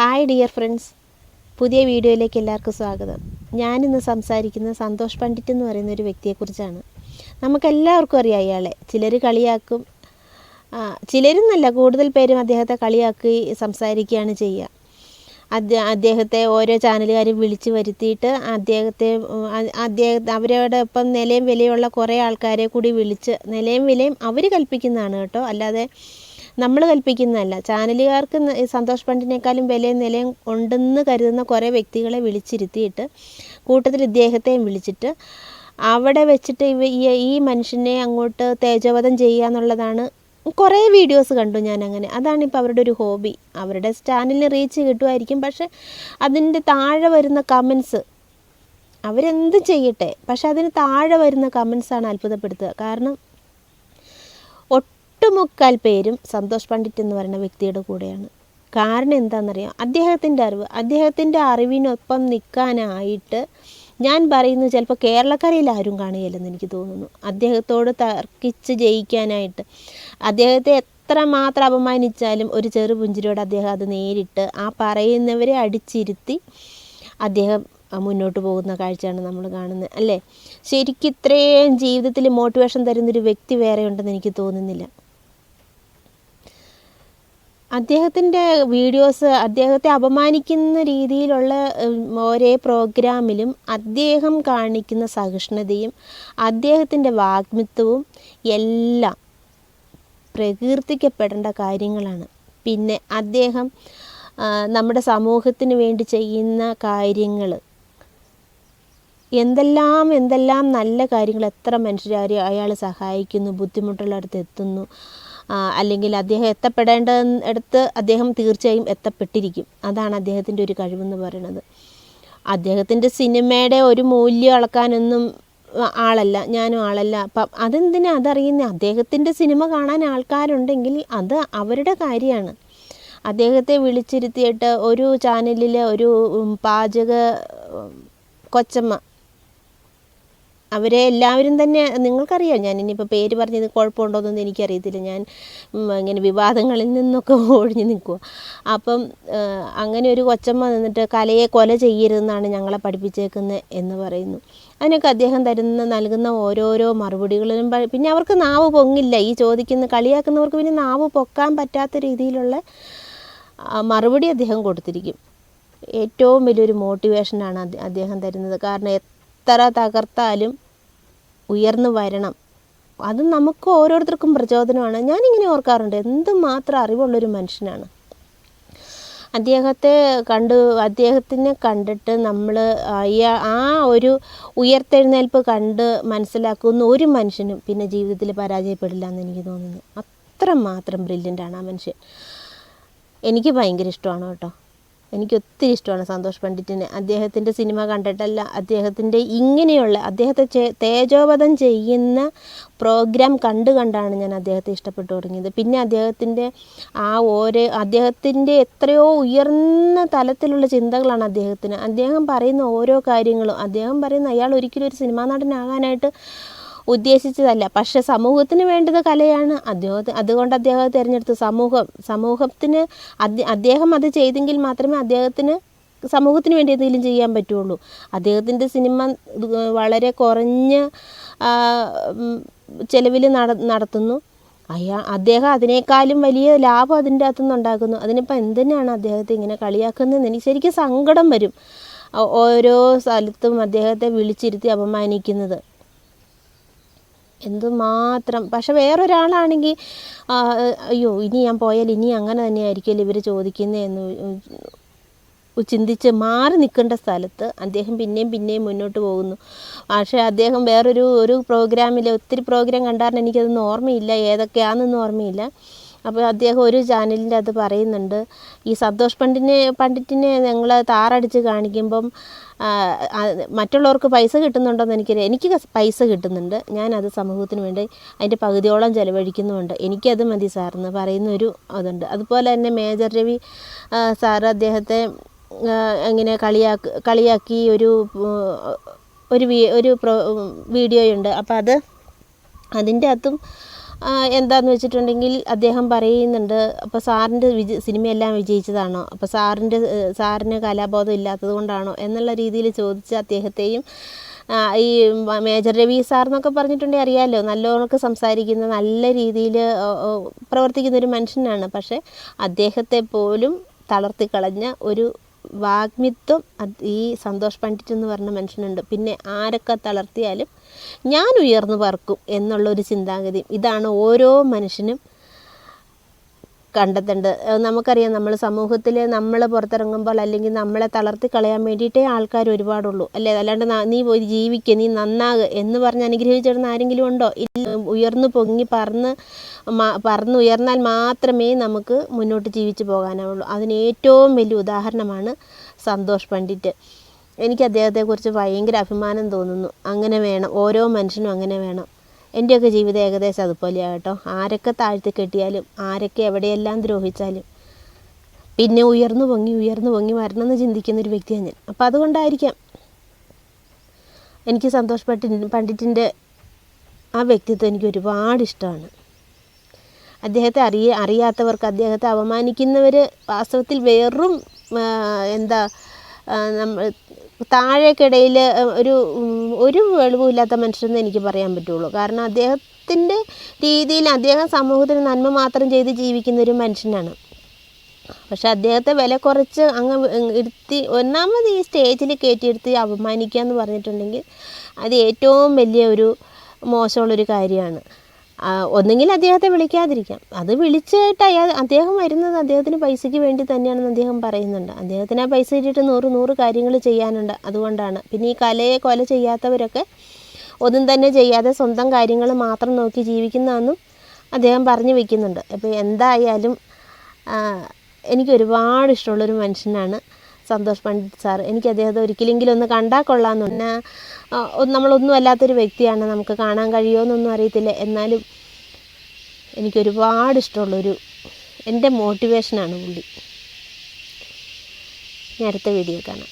Hi dear friends പുതിയ വീഡിയോയിലേക്ക് എല്ലാവർക്കും സ്വാഗതം. ഞാനിന്ന് സംസാരിക്കുന്നത് സന്തോഷ് പണ്ഡിറ്റ് എന്ന് പറയുന്ന ഒരു വ്യക്തിയെക്കുറിച്ചാണ്. നമുക്കെല്ലാവർക്കും അറിയാം അയാളെ ചിലർ കളിയാക്കും. ചിലരെന്നല്ല കൂടുതൽ പേരും അദ്ദേഹത്തെ കളിയാക്കി സംസാരിക്കുകയാണ് ചെയ്യുക. അദ്ദേഹ അദ്ദേഹത്തെ ഓരോ ചാനലുകാരും വിളിച്ചു വരുത്തിയിട്ട് അദ്ദേഹത്തെ അദ്ദേഹത്തെ അ- അദ്ദേഹം അവരോടൊപ്പം നിലയും വിലയുള്ള കുറേ ആൾക്കാരെ കൂടി വിളിച്ച് നിലയും വിലയും അവർ കൽപ്പിക്കുന്നതാണ് കേട്ടോ. അല്ലാതെ നമ്മൾ കൽപ്പിക്കുന്നതല്ല. ചാനലുകാർക്ക് സന്തോഷ് പണ്ടിനേക്കാളും വിലയും നിലയും ഉണ്ടെന്ന് കരുതുന്ന കുറേ വ്യക്തികളെ വിളിച്ചിരുത്തിയിട്ട് കൂട്ടത്തിൽ ഇദ്ദേഹത്തെയും വിളിച്ചിട്ട് അവിടെ വെച്ചിട്ട് ഇവ ഈ മനുഷ്യനെ അങ്ങോട്ട് തേജോവധം ചെയ്യുക എന്നുള്ളതാണ് കുറേ വീഡിയോസ് കണ്ടു ഞാൻ അങ്ങനെ അതാണ് ഇപ്പോൾ അവരുടെ ഒരു ഹോബി. അവരുടെ ചാനലിന് റീച്ച് കിട്ടുമായിരിക്കും. പക്ഷെ അതിന്റെ താഴെ വരുന്ന കമൻസ് അവരെന്ത് ചെയ്യട്ടെ? പക്ഷെ അതിന് താഴെ വരുന്ന കമൻസാണ് അത്ഭുതപ്പെടുത്തുക. കാരണം ഒട്ടുമുക്കാൽ പേരും സന്തോഷ് പണ്ഡിറ്റ് എന്ന് പറയുന്ന വ്യക്തിയുടെ കൂടെയാണ്. കാരണം എന്താണെന്നറിയാം? അദ്ദേഹത്തിന്റെ അറിവ് അദ്ദേഹത്തിന്റെ അറിവിനൊപ്പം നിൽക്കാനായിട്ട് ഞാൻ പറയുന്നത് ചിലപ്പോൾ കേരളക്കരയിൽ ആരും കാണുകയില്ലെന്ന് എനിക്ക് തോന്നുന്നു. അദ്ദേഹത്തോട് തർക്കിച്ച് ജയിക്കാനായിട്ട്. അദ്ദേഹത്തെ എത്ര മാത്രം അപമാനിച്ചാലും ഒരു ചെറു പുഞ്ചിരിയോട് അദ്ദേഹം അത് നേരിട്ട് ആ പറയുന്നവരെ അടിച്ചിരുത്തി അദ്ദേഹം മുന്നോട്ട് പോകുന്ന കാഴ്ചയാണ് നമ്മൾ കാണുന്നത് അല്ലേ? ശരിക്കും ഇത്രയും ജീവിതത്തിൽ മോട്ടിവേഷൻ തരുന്നൊരു വ്യക്തി വേറെ ഉണ്ടെന്ന് എനിക്ക് തോന്നുന്നില്ല. അദ്ദേഹത്തിന്റെ വീഡിയോസ് അദ്ദേഹത്തെ അപമാനിക്കുന്ന രീതിയിലുള്ള ഓരോ പ്രോഗ്രാമിലും അദ്ദേഹം കാണിക്കുന്ന സഹിഷ്ണുതയും അദ്ദേഹത്തിന്റെ വാഗ്മിത്വവും എല്ലാം പ്രകീർത്തിക്കപ്പെടേണ്ട കാര്യങ്ങളാണ്. പിന്നെ അദ്ദേഹം നമ്മുടെ സമൂഹത്തിന് വേണ്ടി ചെയ്യുന്ന കാര്യങ്ങൾ എന്തെല്ലാം എന്തെല്ലാം നല്ല കാര്യങ്ങൾ എത്ര മനുഷ്യരെ അയാൾ സഹായിക്കുന്നു ബുദ്ധിമുട്ടുള്ളടത്ത് എത്തുന്നു അല്ലെങ്കിൽ അദ്ദേഹം എത്തപ്പെടേണ്ട ഇടത്ത് അദ്ദേഹം തീർച്ചയായും എത്തപ്പെട്ടിരിക്കും. അതാണ് അദ്ദേഹത്തിന്റെ ഒരു കഴിവെന്ന് പറയുന്നത്. അദ്ദേഹത്തിന്റെ സിനിമയുടെ ഒരു മൂല്യം അളക്കാനൊന്നും ആളല്ല. ഞാനും ആളല്ല. അപ്പം അതെന്തിനാ? അതറിയുന്നത് അദ്ദേഹത്തിന്റെ സിനിമ കാണാൻ ആൾക്കാരുണ്ടെങ്കിൽ അത് അവരുടെ കാര്യമാണ്. അദ്ദേഹത്തെ വിളിച്ചിരുത്തിയിട്ട് ഒരു ചാനലിലെ ഒരു പാചക കൊച്ചമ്മ അവരെ എല്ലാവരും തന്നെ നിങ്ങൾക്കറിയാം? ഞാൻ ഇനിയിപ്പോൾ പേര് പറഞ്ഞത് കുഴപ്പമുണ്ടോയെന്നൊന്നും എനിക്കറിയത്തില്ല. ഞാൻ ഇങ്ങനെ വിവാദങ്ങളിൽ നിന്നൊക്കെ ഒഴിഞ്ഞു നിൽക്കുക അപ്പം അങ്ങനെ ഒരു കൊച്ചമ്മ നിന്നിട്ട് കലയെ കൊല ചെയ്യരുതെന്നാണ് ഞങ്ങളെ പഠിപ്പിച്ചേക്കുന്നത് എന്ന് പറയുന്നു. അതിനൊക്കെ അദ്ദേഹം തരുന്ന നൽകുന്ന ഓരോരോ മറുപടികളിലും പിന്നെ അവർക്ക് നാവ് പൊങ്ങില്ല. ഈ ചോദിക്കുന്ന കളിയാക്കുന്നവർക്ക് പിന്നെ നാവ് പൊക്കാൻ പറ്റാത്ത രീതിയിലുള്ള മറുപടി അദ്ദേഹം കൊടുത്തിരിക്കും. ഏറ്റവും വലിയൊരു മോട്ടിവേഷനാണ് അദ്ദേ- അദ്ദേഹം തരുന്നത്. കാരണം എത്ര തകർത്താലും ഉയർന്നു വരണം. അത് നമുക്ക് ഓരോരുത്തർക്കും പ്രചോദനമാണ്. ഞാനിങ്ങനെ ഓർക്കാറുണ്ട്. എന്തുമാത്രം അറിവുള്ളൊരു മനുഷ്യനാണ്. അദ്ദേഹത്തെ കണ്ടു അദ്ദേഹത്തിനെ കണ്ടിട്ട് നമ്മൾ ആ ഒരു ഉയർത്തെഴുന്നേൽപ്പ് കണ്ട് മനസ്സിലാക്കുന്ന ഒരു മനുഷ്യനും പിന്നെ ജീവിതത്തിൽ പരാജയപ്പെടില്ല എന്ന് എനിക്ക് തോന്നുന്നു. അത്രമാത്രം ബ്രില്യന്റാണ് ആ മനുഷ്യൻ. എനിക്ക് ഭയങ്കര ഇഷ്ടമാണ് കേട്ടോ. എനിക്ക് ഒത്തിരി ഇഷ്ടമാണ് സന്തോഷ് പണ്ഡിറ്റിനെ. അദ്ദേഹത്തിന്റെ സിനിമ കണ്ടിട്ടല്ല അദ്ദേഹത്തിന്റെ ഇങ്ങനെയുള്ള അദ്ദേഹത്തെ തേജോവധം ചെയ്യുന്ന പ്രോഗ്രാം കണ്ടു കണ്ടാണ് ഞാൻ അദ്ദേഹത്തെ ഇഷ്ടപ്പെട്ടു തുടങ്ങിയത്. പിന്നെ അദ്ദേഹത്തിന്റെ ആ ഓരോ അദ്ദേഹത്തിന്റെ എത്രയോ ഉയർന്ന തലത്തിലുള്ള ചിന്തകളാണ് അദ്ദേഹത്തിന്. അദ്ദേഹം പറയുന്ന ഓരോ കാര്യങ്ങളും അദ്ദേഹം പറയുന്ന അയാൾ ഒരിക്കലും ഒരു സിനിമാ നടനാകാനായിട്ട് ഉദ്ദേശിച്ചതല്ല. പക്ഷെ സമൂഹത്തിന് വേണ്ടത് കലയാണ്. അദ്ദേഹത്തിന് അതുകൊണ്ട് അദ്ദേഹം തിരഞ്ഞെടുത്തു. സമൂഹം സമൂഹത്തിന് അദ്ദേഹം അത് ചെയ്തെങ്കിൽ മാത്രമേ അദ്ദേഹത്തിന് സമൂഹത്തിന് വേണ്ടി എന്തെങ്കിലും ചെയ്യാൻ പറ്റുള്ളൂ. അദ്ദേഹത്തിന്റെ സിനിമ വളരെ കുറഞ്ഞ ചിലവിൽ നട നടത്തുന്നു. അയാ അദ്ദേഹം അതിനേക്കാളും വലിയ ലാഭം അതിന്റെ അകത്തുനിന്ന് ഉണ്ടാക്കുന്നു അതിനിപ്പോൾ എന്തിനാണ് അദ്ദേഹത്തെ ഇങ്ങനെ കളിയാക്കുന്നത് എനിക്ക് ശരിക്കും സങ്കടം വരും. ഓരോ സ്ഥലത്തും അദ്ദേഹത്തെ വിളിച്ചിരുത്തി അപമാനിക്കുന്നത്. എന്തുമാത്രം? പക്ഷെ വേറൊരാളാണെങ്കിൽ അയ്യോ ഇനി ഞാൻ പോയാൽ ഇനി അങ്ങനെ തന്നെയായിരിക്കുമല്ലോ ഇവർ ചോദിക്കുന്നതെന്ന് ചിന്തിച്ച് മാറി നിൽക്കേണ്ട സ്ഥലത്ത് അദ്ദേഹം പിന്നെയും പിന്നെയും മുന്നോട്ട് പോകുന്നു. പക്ഷേ അദ്ദേഹം വേറൊരു ഒരു പ്രോഗ്രാമിൽ ഒത്തിരി പ്രോഗ്രാം കണ്ടാറിന് എനിക്കതൊന്നും ഓർമ്മയില്ല. ഏതൊക്കെയാണെന്നൊന്നും ഓർമ്മയില്ല. അപ്പോൾ അദ്ദേഹം ഒരു ചാനലിന്റെ അത് പറയുന്നുണ്ട്. ഈ സന്തോഷ് പണ്ടിനെ പണ്ഡിറ്റിനെ ഞങ്ങൾ താറടിച്ച് കാണിക്കുമ്പം മറ്റുള്ളവർക്ക് പൈസ കിട്ടുന്നുണ്ടോയെന്ന് എനിക്കറിയാം എനിക്ക് പൈസ കിട്ടുന്നുണ്ട്. ഞാനത് സമൂഹത്തിന് വേണ്ടി അതിന്റെ പകുതിയോളം ചിലവഴിക്കുന്നുമുണ്ട്. എനിക്കത് മതി സാറെന്ന് പറയുന്നൊരു അതുണ്ട്. അതുപോലെ തന്നെ മേജർ രവി സാർ അദ്ദേഹത്തെ എങ്ങനെ കളിയാക്കി കളിയാക്കി ഒരു ഒരു ഒരു വീഡിയോയുണ്ട്. അപ്പോൾ അത് അതിന്റെ അകത്തും ആ, എന്താന്ന് വെച്ചിട്ടുണ്ടെങ്കിൽ അദ്ദേഹം പറയുന്നുണ്ട് അപ്പോൾ സാറിന്റെ വിജ സിനിമയെല്ലാം വിജയിച്ചതാണോ? അപ്പോൾ സാറിന്റെ സാറിന് കലാബോധം ഇല്ലാത്തത് കൊണ്ടാണോ? എന്നുള്ള രീതിയിൽ ചോദിച്ച അദ്ദേഹത്തെയും ഈ മേജർ രവി സാർ എന്നൊക്കെ പറഞ്ഞിട്ടുണ്ടെങ്കിൽ അറിയാമല്ലോ നല്ലോണക്ക് സംസാരിക്കുന്ന നല്ല രീതിയിൽ പ്രവർത്തിക്കുന്ന ഒരു മനുഷ്യനാണ്. പക്ഷേ അദ്ദേഹത്തെ പോലും തളർത്തിക്കളഞ്ഞ ഒരു വാഗ്മിത്വം ഈ സന്തോഷ് പണ്ഡിറ്റ് എന്ന് പറഞ്ഞ മനുഷ്യനുണ്ട്. പിന്നെ ആരൊക്കെ തളർത്തിയാലും ഞാൻ ഉയർന്നു പറക്കും എന്നുള്ളൊരു ചിന്താഗതി. ഇതാണ് ഓരോ മനുഷ്യനും കണ്ടെത്തേണ്ടത് നമുക്കറിയാം നമ്മൾ സമൂഹത്തിൽ നമ്മൾ പുറത്തിറങ്ങുമ്പോൾ അല്ലെങ്കിൽ നമ്മളെ തളർത്തി കളയാൻ വേണ്ടിയിട്ടേ ആൾക്കാർ ഒരുപാടുള്ളൂ. അല്ലേ? അല്ലാണ്ട് നീ പോയി ജീവിക്കുക നീ നന്നാകുക എന്ന് പറഞ്ഞ് അനുഗ്രഹിച്ചിടുന്ന ആരെങ്കിലും ഉണ്ടോ? ഇല്ല. ഉയർന്നു പൊങ്ങി പറന്ന് പറന്ന് ഉയർന്നാൽ മാത്രമേ നമുക്ക് മുന്നോട്ട് ജീവിച്ചു പോകാനാവുള്ളൂ. അതിന് ഏറ്റവും വലിയ ഉദാഹരണമാണ് സന്തോഷ് പണ്ഡിറ്റ്. എനിക്ക് അദ്ദേഹത്തെക്കുറിച്ച് ഭയങ്കര അഭിമാനം തോന്നുന്നു. അങ്ങനെ വേണം ഓരോ മനുഷ്യനും അങ്ങനെ വേണം. എന്റെയൊക്കെ ജീവിതം ഏകദേശം അതുപോലെയാണ് കേട്ടോ. ആരൊക്കെ താഴ്ത്തി കെട്ടിയാലും ആരൊക്കെ എവിടെയെല്ലാം ദ്രോഹിച്ചാലും. പിന്നെ ഉയർന്നു പൊങ്ങി ഉയർന്നു പൊങ്ങി വരണം എന്ന് ചിന്തിക്കുന്ന ഒരു വ്യക്തിയാണ് ഞാൻ. അപ്പം അതുകൊണ്ടായിരിക്കാം എനിക്ക് സന്തോഷ് പണ്ഡിറ്റ് പണ്ഡിറ്റിന്റെ ആ വ്യക്തിത്വം എനിക്ക് ഒരുപാട് ഇഷ്ടമാണ്. അദ്ദേഹത്തെ അറിയ അറിയാത്തവർക്ക് അദ്ദേഹത്തെ അപമാനിക്കുന്നവർ വാസ്തവത്തിൽ വെറും എന്താ നമ്മൾ താഴേക്കിടയിൽ ഒരു ഒരു വെളിവുമില്ലാത്ത മനുഷ്യരെന്ന് എനിക്ക് പറയാൻ പറ്റുള്ളൂ. കാരണം അദ്ദേഹത്തിന്റെ രീതിയിൽ അദ്ദേഹം സമൂഹത്തിന് നന്മ മാത്രം ചെയ്ത് ജീവിക്കുന്ന ഒരു മനുഷ്യനാണ്. പക്ഷെ അദ്ദേഹത്തെ വില കുറച്ച് അങ്ങ് ഇരുത്തി ഒന്നാമത് ഈ സ്റ്റേജിൽ കയറ്റിയെടുത്ത് അപമാനിക്കുക എന്ന് പറഞ്ഞിട്ടുണ്ടെങ്കിൽ അത് ഏറ്റവും വലിയ ഒരു മോശമുള്ളൊരു കാര്യമാണ്. ആ, ഒന്നുകിൽ അദ്ദേഹത്തെ വിളിക്കാതിരിക്കാം. അത് വിളിച്ചിട്ട് അയാൾ അദ്ദേഹം വരുന്നത് അദ്ദേഹത്തിന് പൈസയ്ക്ക് വേണ്ടി തന്നെയാണെന്ന് അദ്ദേഹം പറയുന്നുണ്ട്. അദ്ദേഹത്തിന് ആ പൈസ ഇട്ടിട്ട് നൂറ് നൂറ് കാര്യങ്ങൾ ചെയ്യാനുണ്ട് അതുകൊണ്ടാണ്. പിന്നെ ഈ കലയെ കൊല ചെയ്യാത്തവരൊക്കെ ഒന്നും തന്നെ ചെയ്യാതെ സ്വന്തം കാര്യങ്ങൾ മാത്രം നോക്കി ജീവിക്കുന്നതെന്നും അദ്ദേഹം പറഞ്ഞു വെക്കുന്നുണ്ട്. അപ്പോൾ എന്തായാലും എനിക്ക് ഒരുപാട് ഇഷ്ടമുള്ളൊരു മനുഷ്യനാണ്. സന്തോഷ് പണ്ഡിറ്റ് സാർ എനിക്ക് അദ്ദേഹത്തെ ഒരിക്കലെങ്കിലും ഒന്ന് കണ്ടാൽ കൊള്ളാമെന്നുണ്ട് നമ്മളൊന്നും അല്ലാത്തൊരു വ്യക്തിയാണ് നമുക്ക് കാണാൻ കഴിയുമോയെന്നൊന്നും അറിയത്തില്ല. എന്നാലും എനിക്കൊരുപാട് ഇഷ്ടമുള്ളൊരു എന്റെ മോട്ടിവേഷനാണ് പുള്ളി. ഇനി അടുത്ത വീഡിയോ കാണാം.